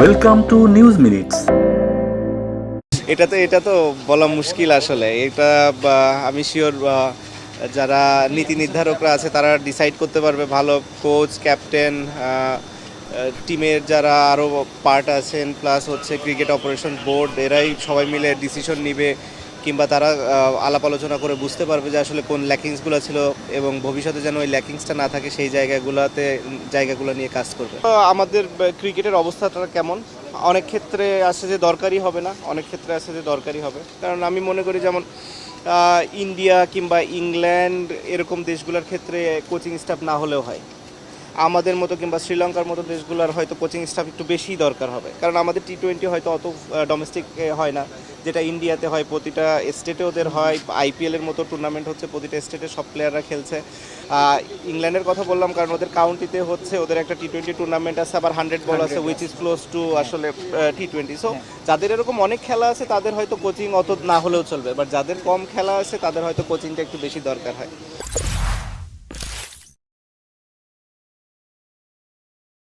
Welcome to news minutes এটা তো এটা তো বলা মুশকিল আসলে। এটা আমি শিওর যারা নীতি নির্ধারকরা আছে, তারা ডিসাইড করতে পারবে। ভালো কোচ ক্যাপ্টেন টিমের যারা আরও পার্ট আছেন প্লাস হচ্ছে ক্রিকেট অপারেশন বোর্ড এরাই সবাই মিলে ডিসিশন নিবে। কিংবা তারা আলাপ আলোচনা করে বুঝতে পারবে যে আসলে কোন ল্যাকিংসগুলো ছিল এবং ভবিষ্যতে যেন ওই ল্যাকিংসটা না থাকে, সেই জায়গাগুলোতে জায়গাগুলো নিয়ে কাজ করবে। আমাদের ক্রিকেটের অবস্থাটা কেমন? অনেক ক্ষেত্রে আছে যে দরকারই হবে না, অনেক ক্ষেত্রে আছে যে দরকারই হবে। কারণ আমি মনে করি যেমন ইন্ডিয়া কিংবা ইংল্যান্ড, এরকম দেশগুলোর ক্ষেত্রে কোচিং স্টাফ না হলেও হয়। আমাদের মতো কিংবা শ্রীলঙ্কার মতো দেশগুলোর হয়তো কোচিং স্টাফ একটু বেশি দরকার হবে। কারণ আমাদের টি টোয়েন্টি হয়তো অত ডোমেস্টিক হয় না। যেটা ইন্ডিয়াতে হয় প্রতিটা স্টেটে ওদের হয়। আইপিএলের মতো টুর্নামেন্ট হচ্ছে প্রতিটা স্টেটে সব প্লেয়াররা খেলছে। ইংল্যান্ডের কথা বললাম কারণ ওদের কাউন্টিতে হচ্ছে ওদের একটা টি টোয়েন্টি টুর্নামেন্ট আছে আবার হান্ড্রেড বল আছে উইচ ইজ ক্লোজ টু আসলে টি টোয়েন্টি সো যাদের এরকম অনেক খেলা আছে তাদের হয়তো কোচিং অত না হলেও চলবে। বাট যাদের কম খেলা আছে তাদের হয়তো কোচিংটা একটু বেশি দরকার হয়।